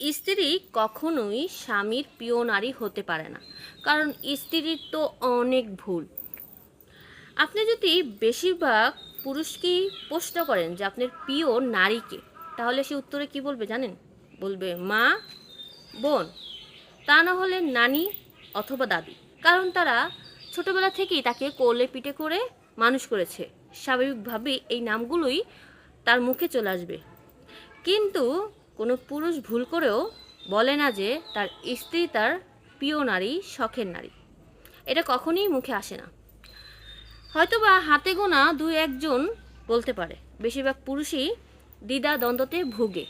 স্ত্রী কখনোই স্বামীর প্রিয় নারী হতে পারে না, কারণ স্ত্রীর তো অনেক ভুল। আপনি যদি বেশিরভাগ পুরুষকেই প্রশ্ন করেন যে আপনার প্রিয় নারীকে তাহলে সে উত্তরে কি বলবে জানেন? বলবে মা, বোন, তা না হলে নানি অথবা দাদি। কারণ তারা ছোটবেলা থেকেই তাকে কোলে পিঠে করে মানুষ করেছে। স্বাভাবিকভাবেই এই নামগুলোই তার মুখে চলে আসবে। কিন্তু কোনো পুরুষ ভুল করেও বলে না যে তার স্ত্রী তার প্রিয় নারী, শখের নারী। এটা কখনোই মুখে আসে না। হয়তোবা হাতে গোনা দু একজন বলতে পারে, বেশিরভাগ পুরুষই দ্বিধা দ্বন্দ্বতে ভুগে।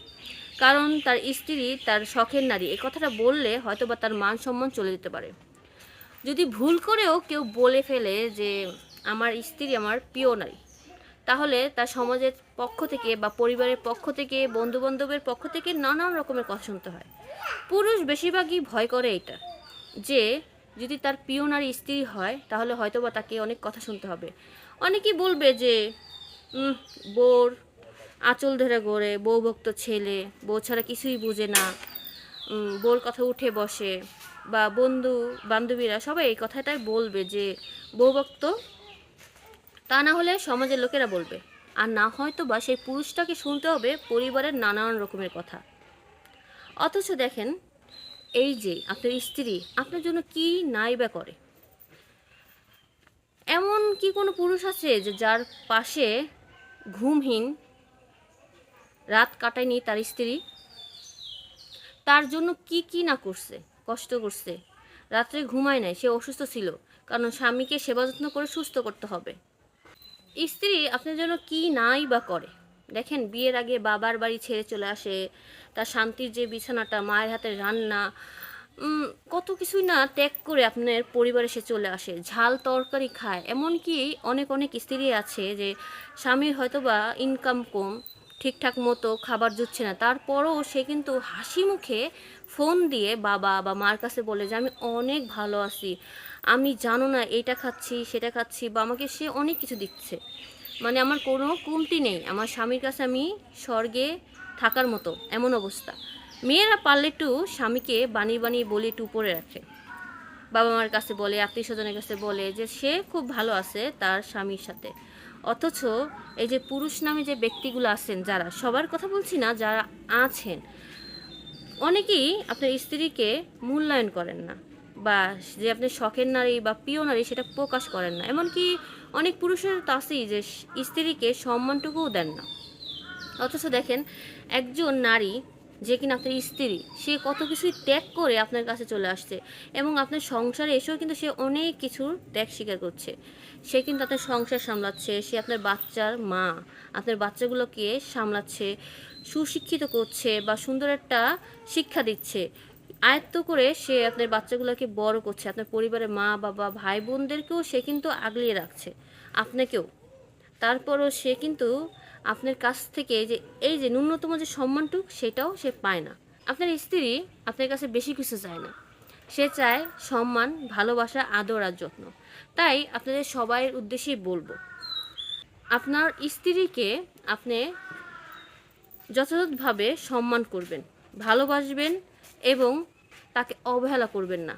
কারণ তার স্ত্রী তার শখের নারী এই কথাটা বললে হয়তোবা তার মান সম্মান চলে যেতে পারে। যদি ভুল করেও কেউ বলে ফেলে যে আমার স্ত্রী আমার প্রিয় নারী তাহলে তার সমাজের পক্ষ থেকে বা পরিবারের পক্ষ থেকে বন্ধু বান্ধবের পক্ষ থেকে নানান রকমের কথা শুনতে হয়। পুরুষ বেশিরভাগই ভয় করে এটা, যে যদি তার প্রিয় নারী স্ত্রী হয়, তাহলে হয়তো বা তাকে অনেক কথা শুনতে হবে। অনেকেই বলবে যে বোর, আঁচল ধরে গড়ে বউ ভক্ত ছেলে, বউ ছাড়া কিছুই বুঝে না বোর কথা উঠে বসে। বা বন্ধু বান্ধবীরা সবাই এই কথাটাই বলবে যে বউ ভক্ত তা না হলে সমাজের লোকেরা বলবে, আর না হয়তো বা সেই পুরুষটাকে শুনতে হবে পরিবারের নানান রকমের কথা। অথচ দেখেন, এই যে আপনার স্ত্রী, আপনার জন্য কি নাই বা করে? এমন কি কোনো পুরুষ আছে যে যার পাশে ঘুমহীন, রাত কাটায়নি তার স্ত্রী? তার জন্য কি কি না করছে, কষ্ট করছে? রাত্রে ঘুমায় নাই, সে অসুস্থ ছিল, কারণ স্বামীকে সেবা যত্ন করে সুস্থ করতে হবে। স্ত্রী আপনার জন্য কি নাই বা করে। দেখেন, বিয়ের আগে বাবার বাড়ি ছেড়ে চলে আসে, তার শান্তির যে বিছানাটা, মায়ের হাতে রান্না কত কিছুই না ত্যাগ করে আপনার পরিবারে সে চলে আসে। ঝাল তরকারি খায়। এমনকি অনেক অনেক স্ত্রী আছে যে স্বামীর হয়তো বা ইনকাম কম ঠিকঠাক মতো খাবার জুটছে না। তারপরও সে কিন্তু হাসি মুখে ফোন দিয়ে বাবা বা মার কাছে বলে যে, আমি অনেক ভালো আছি। আমি জানো না এইটা খাচ্ছি, সেটা খাচ্ছি বা আমাকে সে অনেক কিছু দিচ্ছে। মানে আমার কোনো কমতি নেই। আমার স্বামীর কাছে আমি স্বর্গে থাকার মতো, এমন অবস্থা। মেয়েরা পারলে একটু স্বামীকে বানিয়ে বানিয়ে বলে একটু উপরে রাখে। বাবা মার কাছে বলে আত্মীয় স্বজনের কাছে বলে যে, সে খুব ভালো আছে তার স্বামীর সাথে। অথচ এই যে পুরুষ নামে যে ব্যক্তিগুলো আছেন যারা, সবার কথা বলছি না, যারা আছেন, অনেকেই আপনার স্ত্রীকে মূল্যায়ন করেন না বা যে আপনি শখের নারী বা প্রিয় নারী সেটা প্রকাশ করেন না। এমনকি অনেক পুরুষের তো আছেই যে স্ত্রীকে সম্মানটুকুও দেন না। অথচ দেখেন, একজন নারী যে কিনা আপনার স্ত্রী, সে কত কিছুই ত্যাগ করে আপনার কাছে চলে আসছে এবং আপনার সংসারে এসেও কিন্তু সে অনেক কিছুর ত্যাগ স্বীকার করছে। সে কিন্তু আপনার সংসার সামলাচ্ছে, সে আপনার বাচ্চার মা, আপনার বাচ্চাগুলোকে সামলাচ্ছে, সুশিক্ষিত করছে বা সুন্দর একটা শিক্ষা দিচ্ছে। আয়ত্ত করে সে আপনার বাচ্চাগুলোকে বড় করছে, আপনার পরিবারের মা, বাবা ভাই বোনদেরকেও সে কিন্তু আগলিয়ে রাখছে, আপনাকেও। তারপরও সে কিন্তু আপনার কাছ থেকে যে, এই যে ন্যূনতম যে সম্মানটুক, সেটাও সে পায় না। আপনার স্ত্রী আপনার কাছে বেশি কিছু চায় না। সে চায় সম্মান, ভালোবাসা, আদর আর যত্ন। তাই আপনাদের সবাইয়ের উদ্দেশ্যেই বলব, আপনার স্ত্রীকে আপনি যথাযথভাবে সম্মান করবেন, ভালোবাসবেন এবং তাকে অবহেলা করবেন না।